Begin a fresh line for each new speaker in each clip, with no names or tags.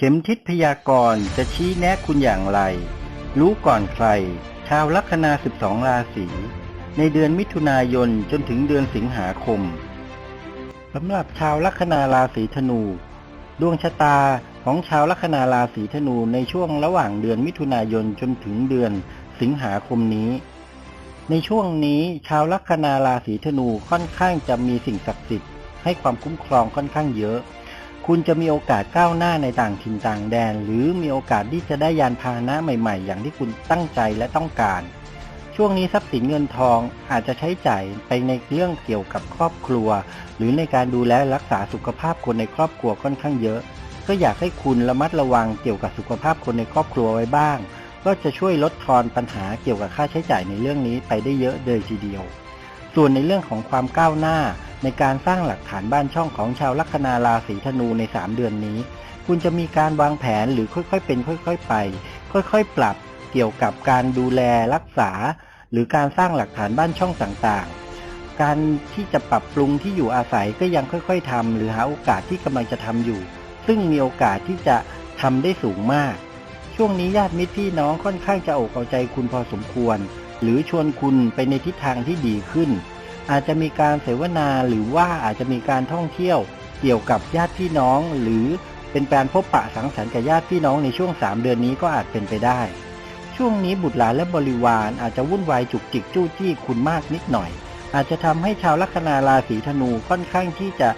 เข็มทิศพยากรณ์จะชี้แนะคุณอย่างไร รู้ก่อนใคร ชาวลัคนา 12 ราศี ในเดือนมิถุนายนจนถึงเดือนสิงหาคมสำหรับชาวลัคนาราศีธนู ดวงชะตาของชาวลัคนาราศีธนูในช่วงระหว่างเดือนมิถุนายนจนถึงเดือนสิงหาคมนี้ ในช่วงนี้ชาวลัคนาราศีธนูค่อนข้างจะมีสิ่งศักดิ์สิทธิ์ให้ความคุ้มครองค่อนข้างเยอะ คุณจะมีโอกาสก้าวหน้าในต่างถิ่นต่างแดน หรือมีโอกาสที่จะได้ยานพาหนะใหม่ ๆ อย่างที่คุณตั้งใจและต้องการ ช่วงนี้ทรัพย์สินเงินทองอาจจะใช้จ่ายไปในเรื่องเกี่ยวกับครอบครัว หรือในการดูแลรักษาสุขภาพคนในครอบครัวค่อนข้างเยอะ ก็อยากให้คุณระมัดระวังเกี่ยวกับสุขภาพคนในครอบครัวไว้บ้าง ก็จะช่วยลดทอนปัญหาเกี่ยวกับค่าใช้จ่ายในเรื่องนี้ไปได้เยอะเลยทีเดียว ส่วนในเรื่องของความก้าวหน้า ในการสร้างหลักฐานบ้านช่องของชาวลัคนาราศีธนูใน 3 เดือนนี้ คุณจะมีการวางแผนหรือค่อยๆเป็น ค่อยๆไป ค่อยๆ ปรับเกี่ยวกับการดูแลรักษา หรือการสร้างหลักฐานบ้านช่องต่างๆ การที่จะปรับปรุงที่อยู่อาศัยก็ยังค่อย ๆทำหรือหาโอกาสที่กำลังจะทำอยู่ ซึ่งมีโอกาสที่จะทำได้สูงมาก ช่วงนี้ญาติมิตรพี่น้องค่อนข้างจะอกเอาใจคุณพอสมควร หรือชวนคุณไปในทิศทางที่ดีขึ้น อาจจะมีการเสวนาหรือว่าอาจจะมีการท่องเที่ยวเกี่ยวกับญาติพี่น้อง หรือเป็นการพบปะสังสรรค์กับญาติพี่น้องในช่วง 3 เดือนนี้ก็อาจเป็นไปได้ ช่วงนี้บุตรหลานและบริวารอาจจะวุ่นวายจุกจิกจู้จี้คุณมากนิดหน่อย อาจจะทำให้ชาวลัคนาราศีธนูค่อนข้างที่จะ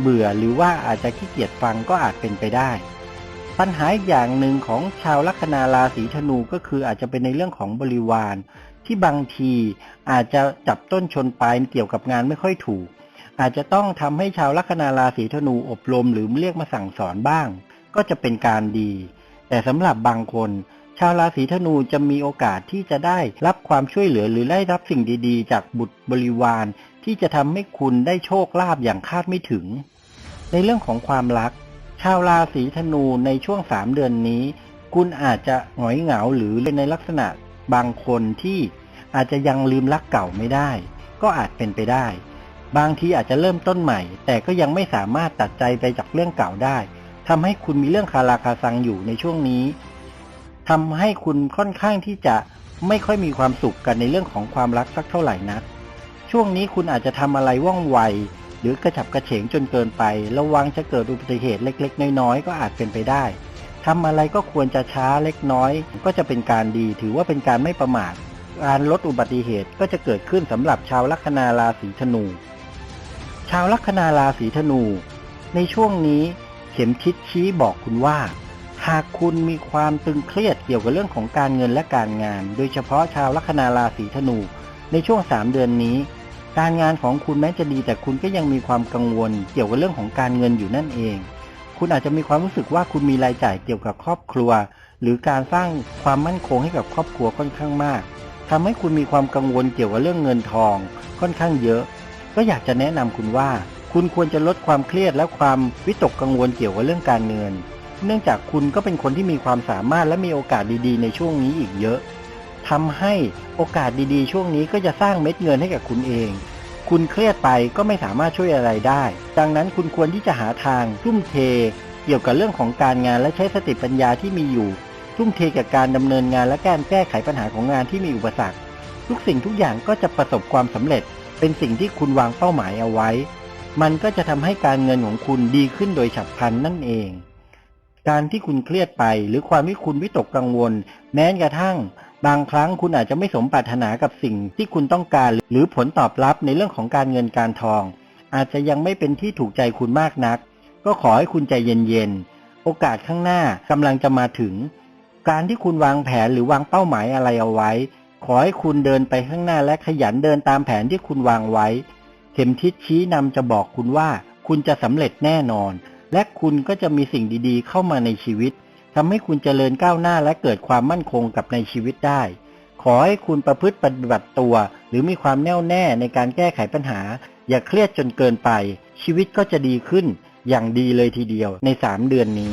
เบื่อหรือว่าอาจจะขี้เกียจฟังก็อาจเป็นไปได้ ปัญหาอีกอย่างหนึ่งของชาวลัคนาราศีธนูก็คืออาจจะเป็นในเรื่องของบริวาร ที่บางทีอาจจะจับต้นชนปลายเกี่ยวกับงานไม่ค่อยถูก อาจจะต้องทำให้ชาวลัคนาราศีธนูอบรมหรือเรียกมาสั่งสอนบ้าง ก็จะเป็นการดี แต่สำหรับบางคน ชาวราศีธนูจะมีโอกาสที่จะได้รับความช่วยเหลือหรือได้รับสิ่งดีๆ จากบุตรบริวาร ที่จะทำให้คุณได้โชคลาภอย่างคาดไม่ถึง ในเรื่องของความรัก ชาวราศีธนูในช่วง3เดือนนี้ คุณอาจจะหงอยเหงาหรือในลักษณะ บางคนที่อาจจะยังลืมรักเก่าไม่ได้ ก็อาจเป็นไปได้ บางทีอาจจะเริ่มต้นใหม่ แต่ก็ยังไม่สามารถตัดใจไปจากเรื่องเก่าได้ทำให้คุณมีเรื่องคาราคาซังอยู่ในช่วงนี้ทำให้คุณค่อนข้างที่จะไม่ค่อยมีความสุขกันในเรื่องของความรักสักเท่าไหร่นัก ช่วงนี้คุณอาจจะทำอะไรว่องไว หรือกระฉับกระเฉงจนเกินไป ระวังจะเกิดอุบัติเหตุเล็ก ๆ น้อยๆก็อาจเป็นไปได้ ทำอะไรก็ควรจะช้าเล็กน้อย ก็จะเป็นการดีถือว่าเป็นการไม่ประมาทการลดอุบัติเหตุก็จะเกิดขึ้นสำหรับชาวลัคนาราศีธนู ชาวลัคนาราศีธนู ในช่วงนี้เข็มทิศชี้บอกคุณว่า หากคุณมีความตึงเครียดเกี่ยวกับเรื่องของการเงินและการงาน โดยเฉพาะชาวลัคนาราศีธนู ในช่วง3เดือนนี้ การงานของคุณแม้จะดีแต่คุณก็ยังมีความกังวล เกี่ยวกับเรื่องของการเงินอยู่นั่นเอง คุณอาจจะมีความรู้สึกว่าคุณมีรายจ่ายเกี่ยวกับครอบครัว หรือการสร้างความมั่นคงให้กับครอบครัวค่อนข้างมากทำให้คุณมีความกังวลเกี่ยวกับเรื่องเงินทองค่อนข้างเยอะ ก็อยากจะแนะนำคุณว่า คุณควรจะลดความเครียดและความวิตกกังวลเกี่ยวกับเรื่องการเงิน เนื่องจากคุณก็เป็นคนที่มีความสามารถและมีโอกาสดีๆ ในช่วงนี้อีกเยอะทำให้โอกาสดีๆ ช่วงนี้ก็จะสร้างเม็ดเงินให้กับคุณเอง คุณเครียดไปก็ไม่สามารถช่วยอะไรได้ ดังนั้นคุณควรที่จะหาทางทุ่มเท เกี่ยวกับเรื่องของการงานและใช้สติปัญญาที่มีอยู่ ทุ่มเทกับการดำเนินงานและการแก้ไขปัญหาของงานที่มีอุปสรรค ทุกสิ่งทุกอย่างก็จะประสบความสำเร็จ เป็นสิ่งที่คุณวางเป้าหมายเอาไว้ มันก็จะทำให้การเงินของคุณดีขึ้นโดยฉับพลันนั่นเอง การที่คุณเครียดไป หรือความที่คุณวิตกกังวล แม้กระทั่ง บางครั้งคุณอาจจะไม่สมปรารถนากับสิ่งที่คุณต้องการ หรือผลตอบรับในเรื่องของการเงินการทอง อาจจะยังไม่เป็นที่ถูกใจคุณมากนัก ก็ขอให้คุณใจเย็นๆโอกาสข้างหน้ากำลังจะมาถึง การที่คุณวางแผนหรือวางเป้าหมายอะไรเอาไว้ ขอให้คุณเดินไปข้างหน้าและขยันเดินตามแผนที่คุณวางไว้ เข็มทิศชี้นำจะบอกคุณว่า คุณจะสำเร็จแน่นอน และคุณก็จะมีสิ่งดีๆ เข้ามาในชีวิตทำให้คุณเจริญก้าวหน้าและเกิดความมั่นคงกับในชีวิตได้ ขอให้คุณประพฤติปฏิบัติตัว หรือมีความแน่วแน่ในการแก้ไขปัญหา อย่าเครียดจนเกินไป ชีวิตก็จะดีขึ้นอย่างดีเลยทีเดียวใน 3 เดือนนี้